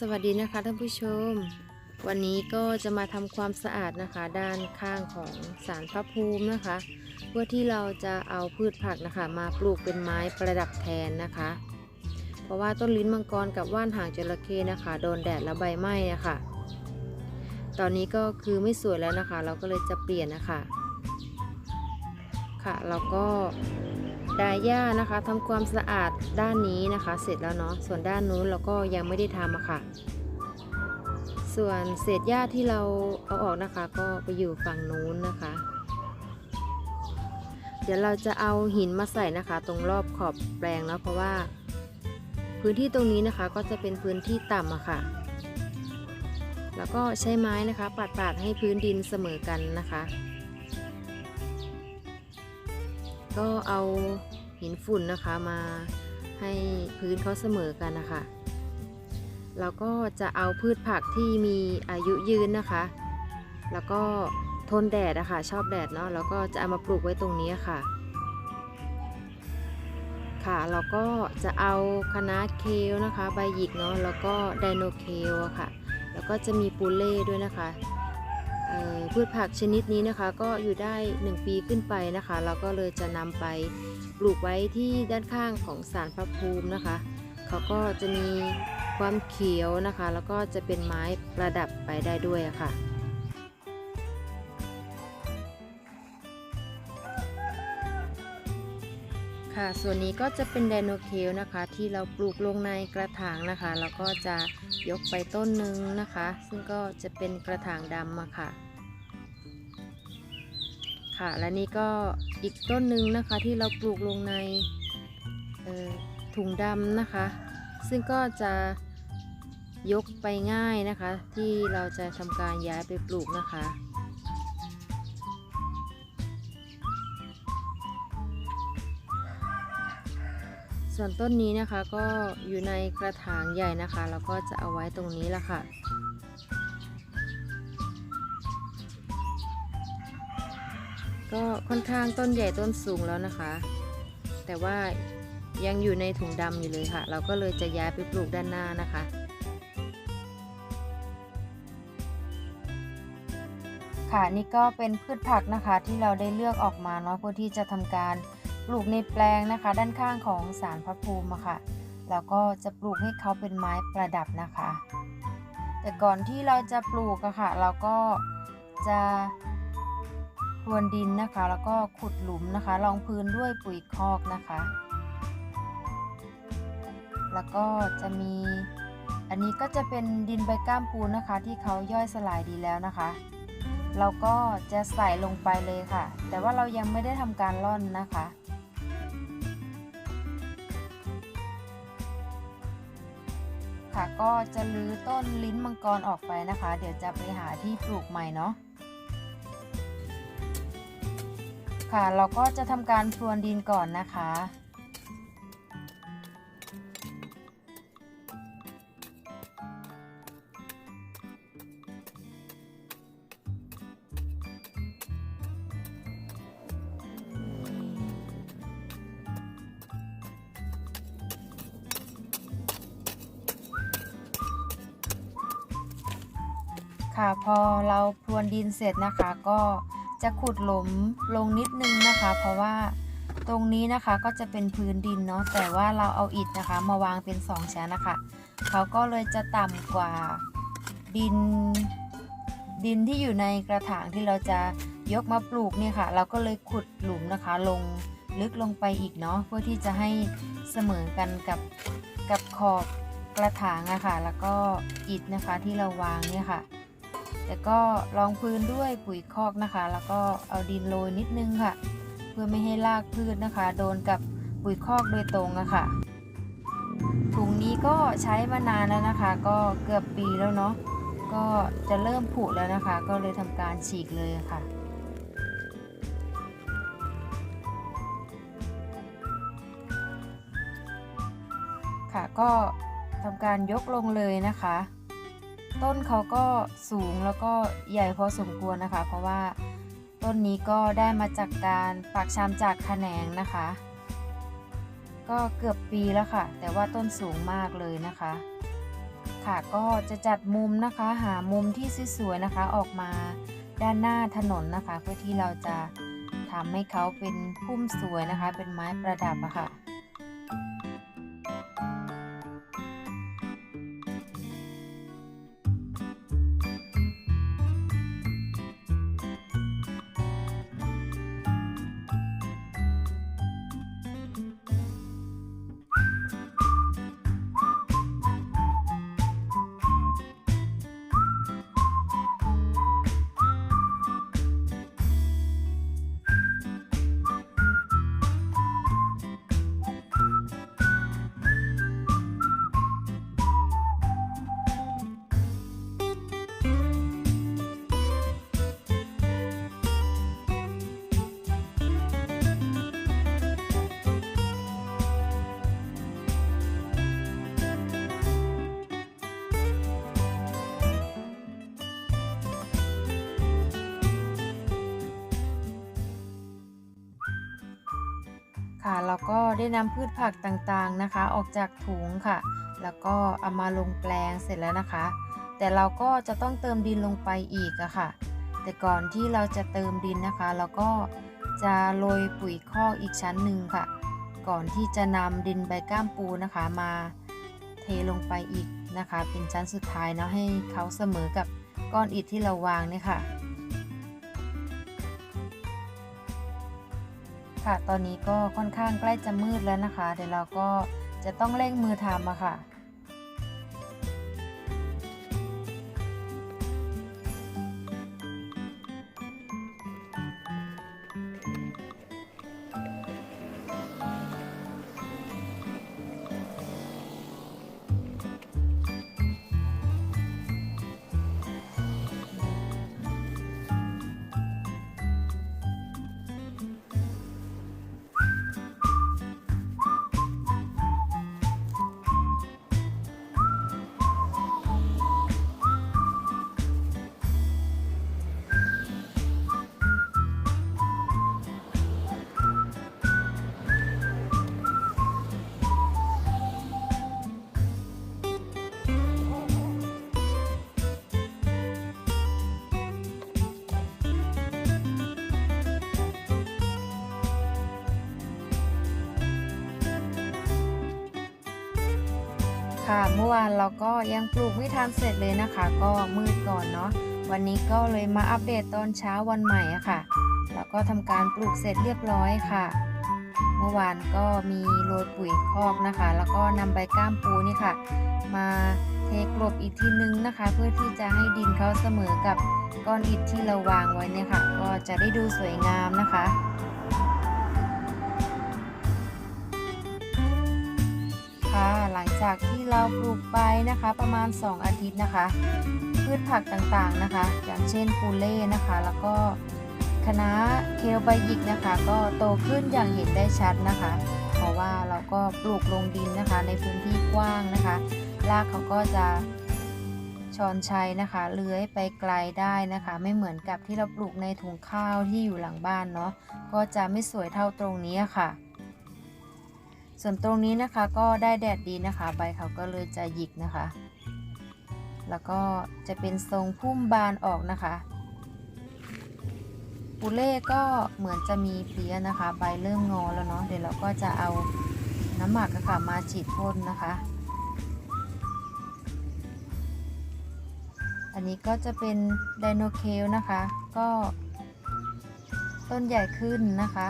สวัสดีนะคะท่านผู้ชม วันนี้ก็จะมาทำความสะอาดนะคะ ด้านข้างของสารพระภูมินะคะ เพื่อที่เราจะเอาพืชผักนะคะ มาปลูกเป็นไม้ประดับแทนนะคะ เพราะว่าต้นลิ้นมังกรกับว่านหางจระเข้นะคะ โดนแดดและใบไหม้อะคะ ตอนนี้ก็คือไม่สวยแล้วนะคะ เราก็เลยจะเปลี่ยนนะคะค่ะแล้วก็ ดาย่านะคะทำความสะอาดด้านนี้นะคะ เสร็จแล้วเนาะส่วนด้านนู้นเราก็ยังไม่ได้ทำอะค่ะ ส่วนเศษหญ้าที่เราเอาออกนะคะ ก็ไปอยู่ฝั่งนู้นนะคะ เดี๋ยวเราจะเอาหินมาใส่นะคะ ตรงรอบขอบแปลงเนาะเพราะว่า พื้นที่ตรงนี้นะคะก็จะเป็นพื้นที่ต่ำอะค่ะ แล้วก็ใช้ไม้นะคะปาดๆให้พื้นดินเสมอกันนะคะ ก็เอาหินฝุ่นนะคะมาให้พื้นเขาเสมอกันนะคะ แล้วก็จะเอาพืชผักที่มีอายุยืนนะคะ แล้วก็ทนแดดนะคะชอบแดดเนาะแล้วก็จะเอามาปลูกไว้ตรงนี้ค่ะ ค่ะแล้วก็จะเอาคะน้าเคลนะคะ ใบหยิกเนาะแล้วก็ไดโนเคลอะค่ะ แล้วก็จะมีปูเล่ด้วยนะคะ พืชผักชนิดนี้นะคะก็อยู่ได้ 1 ปีขึ้นไปนะคะเราก็เลยจะนำไปปลูกไว้ที่ด้านข้างของสารพระภูมินะคะ เขาก็จะมีความเขียวนะคะ แล้วก็จะเป็นไม้ประดับไปได้ด้วยะค่ะค่ะส่วนนี้ก็จะเป็นไดโนเคลนะคะ ที่เราปลูกลงในกระถางนะคะ แล้วก็จะยกไปต้นหนึ่งนะคะ ซึ่งก็จะเป็นกระถางดำอะค่ะ ค่ะ และนี่ก็อีกต้นหนึ่งนะคะที่เราปลูกลงในถุงดำนะคะ ซึ่งก็จะยกไปง่ายนะคะ ที่เราจะทำการย้ายไปปลูกนะคะ ส่วนต้นนี้นะคะก็อยู่ในกระถางใหญ่นะคะ แล้วก็จะเอาไว้ตรงนี้ละค่ะ ก็ค่อนข้างต้นใหญ่ต้นสูงแล้วนะคะ แต่ว่ายังอยู่ในถุงดำอยู่เลยค่ะ เราก็เลยจะย้ายไปปลูกด้านหน้านะคะค่ะนี่ก็เป็นพืชผักนะคะที่เราได้เลือกออกมาเนาะเพื่อที่จะทำการปลูกในแปลงนะคะ ด้านข้างของสารพระภูมิค่ะแล้วก็จะปลูกให้เขาเป็นไม้ประดับนะคะ แต่ก่อนที่เราจะปลูกอะค่ะ เราก็จะ พรวนดินนะคะ แล้วก็ขุดหลุมนะคะ รองพื้นด้วยปุ๋ยคอกนะคะ แล้วก็จะมี อันนี้ก็จะเป็นดินใบก้ามปูนนะคะ ที่เขาย่อยสลายดีแล้วนะคะ เราก็จะใส่ลงไปเลยค่ะ แต่ว่าเรายังไม่ได้ทำการร่อนนะคะค่ะก็จะลื้อต้นลิ้นมังกรออกไปนะคะ เดี๋ยวจะไปหาที่ปลูกใหม่เนาะ ค่ะ เราก็จะทำการพรวนดินก่อนนะคะ ค่ะพอเราพรวนดินเสร็จนะคะก็ จะขุดหลุมลงนิดนึงนะคะ เพราะว่าตรงนี้นะคะก็จะเป็นพื้นดินเนาะแต่ว่าเราเอาอิฐนะคะ มาวางเป็นสองชั้นนะคะเขาก็เลยจะต่ำกว่าดินดินที่อยู่ในกระถางที่เราจะยกมาปลูกเนี่ยค่ะ เราก็เลยขุดหลุมนะคะ ลงลึกลงไปอีกเนาะเพื่อที่จะให้เสมอกันกับกับขอบกระถางอะค่ะ แล้วก็อิฐนะคะที่เราวางเนี่ยค่ะ แต่ก็รองพื้นด้วยปุ๋ยคอกนะคะ แล้วก็เอาดินโรยนิดนึงค่ะ เพื่อไม่ให้รากพืชนะคะ โดนกับปุ๋ยคอกโดยตรงอะค่ะ ถุงนี้ก็ใช้มานานแล้วนะคะ ก็เกือบปีแล้วเนาะก็จะเริ่มผุแล้วนะคะ ก็เลยทำการฉีกเลยค่ะค่ะก็ทำการยกลงเลยนะคะ ต้นเขาก็สูงแล้วก็ใหญ่พอสมควรนะคะ เพราะว่าต้นนี้ก็ได้มาจากการปักชามจากแขนงนะคะ ก็เกือบปีแล้วค่ะ แต่ว่าต้นสูงมากเลยนะคะ ค่ะก็จะจัดมุมนะคะ หามุมที่สวยๆนะคะ ออกมาด้านหน้าถนนนะคะ เพื่อที่เราจะทำให้เขาเป็นพุ่มสวยนะคะ เป็นไม้ประดับอะค่ะ ค่ะแล้วก็ได้นำพืชผักต่างๆนะคะ ออกจากถุงค่ะ แล้วก็เอามาลงแปลงเสร็จแล้วนะคะ แต่เราก็จะต้องเติมดินลงไปอีกอะค่ะ แต่ก่อนที่เราจะเติมดินนะคะ เราก็จะโรยปุ๋ยคอกอีกชั้นหนึ่งค่ะ ก่อนที่จะนำดินใบก้ามปูนะคะมาเทลงไปอีกนะคะ เป็นชั้นสุดท้ายเนาะให้เขาเสมอกับก้อนอิฐที่เราวางเนี่ยค่ะ ค่ะ ตอนนี้ก็ค่อนข้างใกล้จะมืดแล้วนะคะ เดี๋ยวเราก็จะต้องเร่งมือทำอะค่ะ ค่ะ เมื่อวานเราก็ยังปลูกไม่ทันเสร็จเลยนะคะ ก็มืดก่อนเนาะวันนี้ก็เลยมาอัปเดตตอนเช้าวันใหม่อะค่ะ แล้วก็ทำการปลูกเสร็จเรียบร้อยค่ะ เมื่อวานก็มีโรยปุ๋ยคอกนะคะ แล้วก็นำใบก้ามปูนี่ค่ะ มาเทกลบอีกทีนึงนะคะ เพื่อที่จะให้ดินเขาเสมอกับก้อนอิฐที่เราวางไว้เนี่ยค่ะ ก็จะได้ดูสวยงามนะคะ งจากที่เราปลูกไปนะคะประมาณ 2 อาทิตย์นะคะ พืชผักต่างๆนะคะ อย่างเช่นปูเล่นะคะ แล้วก็คะน้าเคลใบหยิกนะคะ ก็โตขึ้นอย่างเห็นได้ชัดนะคะ เพราะว่าเราก็ปลูกลงดินนะคะ ในพื้นที่กว้างนะคะรากเขาก็จะชอนชัยนะคะ เลื้อยไปไกลได้นะคะ ไม่เหมือนกับที่เราปลูกในถุงข้าวที่อยู่หลังบ้านเนาะก็จะไม่สวยเท่าตรงนี้ค่ะ ส่วนตรงนี้นะคะก็ได้แดดดีนะคะ ใบเขาก็เลยจะหยิกนะคะ แล้วก็จะเป็นทรงพุ่มบานออกนะคะปูเล่ก็เหมือนจะมีเพลี้ยนะคะ ใบเริ่มงอแล้วเนาะเดี๋ยวเราก็จะเอาน้ำหมักอะค่ะมาฉีดพ่นนะคะ อันนี้ก็จะเป็นไดโนเคลนะคะ ก็ต้นใหญ่ขึ้นนะคะ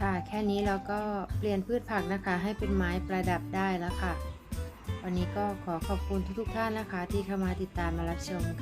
ค่ะ แค่นี้เราก็เปลี่ยนพืชผักนะคะ ให้เป็นไม้ประดับได้แล้วค่ะ วันนี้ก็ขอขอบคุณทุกๆท่านนะคะ ที่เข้ามาติดตามมารับชมค่ะ